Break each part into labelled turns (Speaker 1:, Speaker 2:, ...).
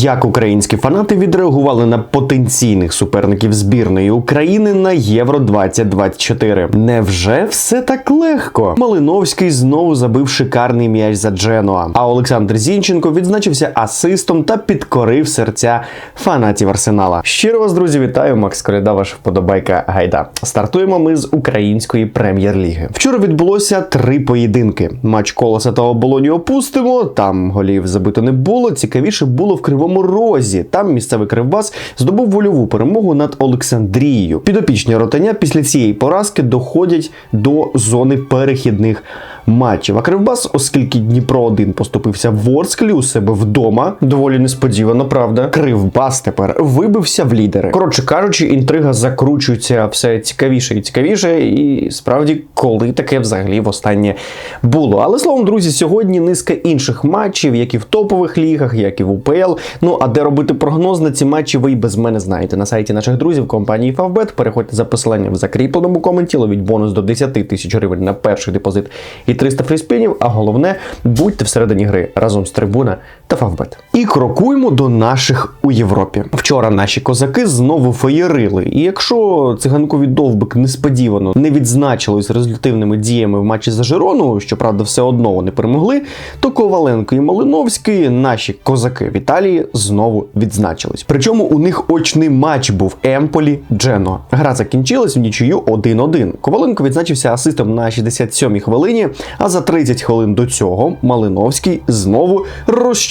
Speaker 1: Як українські фанати відреагували на потенційних суперників збірної України на Євро 2024? Невже все так легко? Малиновський знову забив шикарний м'яч за Дженуа. А Олександр Зінченко відзначився асистом та підкорив серця фанатів Арсенала. Щиро вас, друзі, вітаю! Макс Коляда, ваша вподобайка Гайда. Стартуємо ми з української прем'єр-ліги. Вчора відбулося три поєдинки. Матч колоса та оболоні опустимо. Там голів забито не було. Цікавіше було в Кривому Розі. Там місцевий Кривбас здобув вольову перемогу над Олександрією. Підопічні ротання після цієї поразки доходять до зони перехідних матчів. А Кривбас, оскільки Дніпро 1 поступився в Ворсклі у себе вдома, доволі несподівано, правда. Кривбас тепер вибився в лідери. Коротше кажучи, інтрига закручується все цікавіше і цікавіше. І справді, коли таке взагалі востаннє було. Але словом, друзі, сьогодні низка інших матчів, як і в топових лігах, як і в УПЛ. Ну а де робити прогноз на ці матчі, ви і без мене знаєте. На сайті наших друзів компанії Favbet. Переходьте за посиланням в закріпленому коменті, ловіть бонус до 10 тисяч гривень на перший депозит і 300 фріспінів. А головне, будьте всередині гри разом з трибуна та Favbet. І крокуємо до наших у Європі. Вчора наші козаки знову феєрили. І якщо циганкові довбик несподівано не відзначились результативними діями в матчі за Жирону, щоправда, все одно вони перемогли, то Коваленко і Малиновський, наші козаки в Італії, знову відзначились. Причому у них очний матч був Емполі Джено. Гра закінчилась в нічию 1-1. Коваленко відзначився асистом на 67-й хвилині, а за 30 хвилин до цього Малиновський знову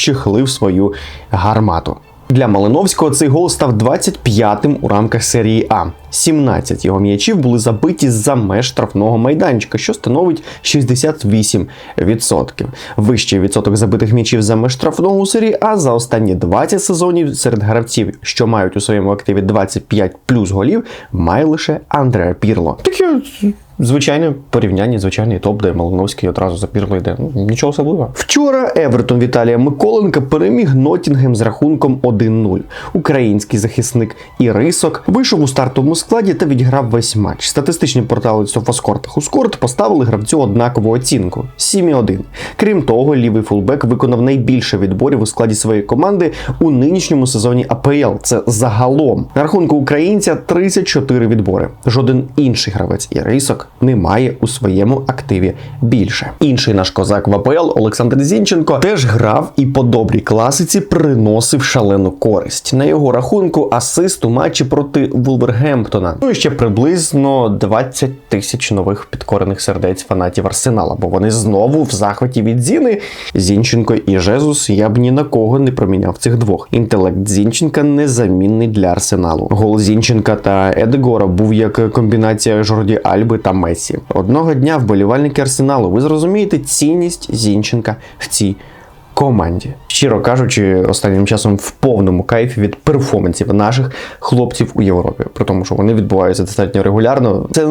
Speaker 1: розчехлив свою гармату. Для Малиновського цей гол став 25-м у рамках серії А. 17 його м'ячів були забиті за меж штрафного майданчика, що становить 68%. Вищий відсоток забитих м'ячів за меж штрафного у серії А за останні 20 сезонів серед гравців, що мають у своєму активі 25 плюс голів, має лише Андреа Пірло. Таке звичайне порівняння, звичайний топ, де Малиновський одразу за Пірло йде. Ну, Нічого особливого. Вчора Евертон Віталія Миколенка переміг Ноттінгем з рахунком 1-0. Український захисник Ірисок вийшов у стартовому складі та відіграв весь матч. Статистичні портали Софаскор та Хускорт поставили гравцю однакову оцінку 7,1. Крім того, лівий фулбек виконав найбільше відборів у складі своєї команди у нинішньому сезоні АПЛ. Це загалом на рахунку українця 34 відбори. Жоден інший гравець Ірисок не має у своєму активі більше. Інший наш козак в АПЛ Олександр Зінченко теж грав і по добрій класиці приносив шалену користь. На його рахунку асист у матчі проти Вулвергемптона. Ну і ще приблизно 20 тисяч нових підкорених сердець фанатів Арсенала, бо вони знову в захваті від Зіни. Зінченко і Жезус я б ні на кого не проміняв цих двох. Інтелект Зінченка незамінний для Арсеналу. Гол Зінченка та Едегора був як комбінація Жорді Альби та Месі. Одного дня вболівальники Арсеналу, ви зрозумієте цінність Зінченка в цій команді. Щиро кажучи, останнім часом в повному кайфі від перформансів наших хлопців у Європі, при тому, що вони відбуваються достатньо регулярно. Це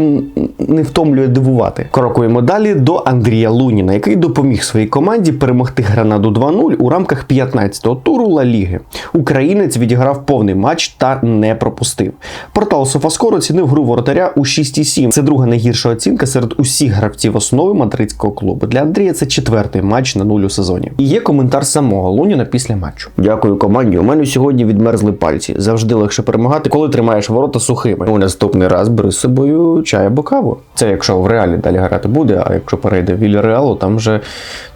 Speaker 1: не втомлює дивувати. Крокуємо далі до Андрія Луніна, який допоміг своїй команді перемогти Гранаду 2-0 у рамках 15-го туру Ла Ліги. Українець відіграв повний матч та не пропустив. Портал Софаскор оцінив гру воротаря у 6,7. Це друга найгірша оцінка серед усіх гравців основи мадридського клубу. Для Андрія це четвертий матч на нуль у сезоні. І є коментар самого Луніна після матчу. Дякую команді. У мене сьогодні відмерзли пальці. Завжди легше перемагати, коли тримаєш ворота сухими. У наступний раз бери з собою чай або каву. Це якщо в реалі далі грати буде, а якщо перейде в Вільяреалу, там же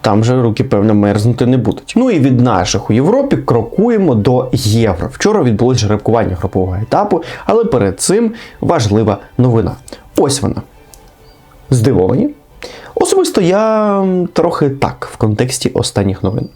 Speaker 1: там же руки певно мерзнути не будуть. Ну і від наших у Європі крокуємо до євро. Вчора відбулось жеребкування групового етапу, але перед цим важлива новина. Ось вона. Здивовані? Особисто я трохи так в контексті останніх новин.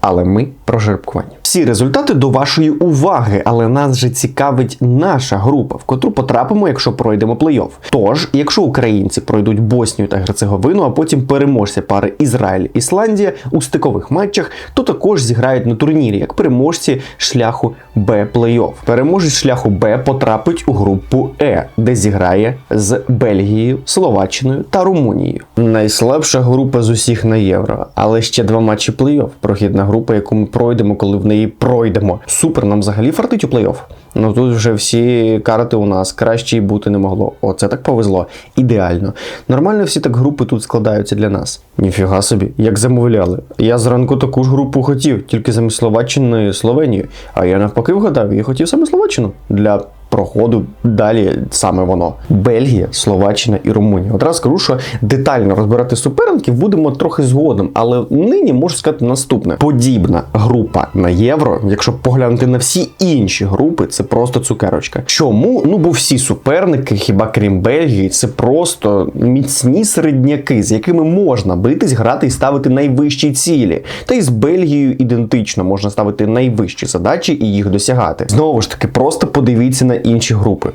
Speaker 1: Але ми про жеребкування. Всі результати до вашої уваги, але нас же цікавить наша група, в котру потрапимо, якщо пройдемо плей-офф. Тож, якщо українці пройдуть Боснію та Герцеговину, а потім переможці пари Ізраїль-Ісландія у стикових матчах, то також зіграють на турнірі як переможці шляху Б плей-офф. Переможець шляху Б потрапить у групу Е, де зіграє з Бельгією, Словаччиною та Румунією. Найслабша група з усіх на євро, але ще два матчі плей-офф. Прохідна група, яку ми пройдемо, коли в неї пройдемо. Супер, нам взагалі фартить у плей-офф. Ну тут вже всі карти у нас краще й бути не могло. Оце так повезло. Ідеально. Нормально всі так групи тут складаються для нас. Ніфіга собі, як замовляли. Я зранку таку ж групу хотів, тільки замість Словаччини Словенію. А я навпаки вгадав і хотів саме Словаччину для проходу далі саме воно. Бельгія, Словаччина і Румунія. Одразу скажу, що детально розбирати суперників будемо трохи згодом, але нині можу сказати наступне: подібна група на євро, якщо поглянути на всі інші групи, це просто цукерочка. Чому? Ну бо всі суперники, хіба крім Бельгії, це просто міцні середняки, з якими можна битись, грати і ставити найвищі цілі. Та й з Бельгією ідентично можна ставити найвищі задачі і їх досягати. Знову ж таки, просто подивіться на інші групи.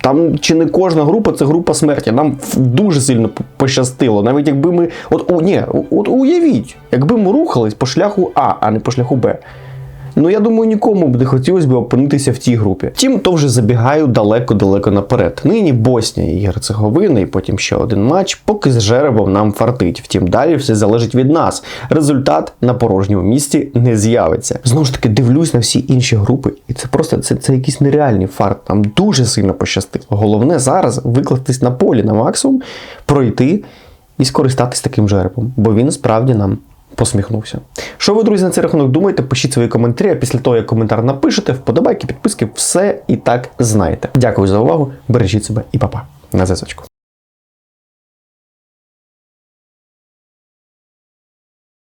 Speaker 1: Там чи не кожна група це група смерті. Нам дуже сильно пощастило. Навіть якби ми. От, у, ні, от уявіть, якби ми рухались по шляху А, а не по шляху Б. Ну я думаю, нікому б не хотілося б опинитися в тій групі. Втім, то вже забігаю далеко-далеко наперед. Нині Боснія і Герцеговина, і потім ще один матч, поки з жеребом нам фартить. Втім, далі все залежить від нас. Результат на порожньому місці не з'явиться. Знову ж таки, дивлюсь на всі інші групи, і це просто це, це якийсь нереальний фарт. Нам дуже сильно пощастило. Головне зараз викластись на полі на максимум, пройти і скористатись таким жеребом, бо він справді нам посміхнувся. Що ви, друзі, на цей рахунок думаєте? Пишіть свої коментарі. А після того, як коментар напишете, вподобайки, підписки, все і так знаєте. Дякую за увагу. Бережіть себе і па-па. На зв'язочку.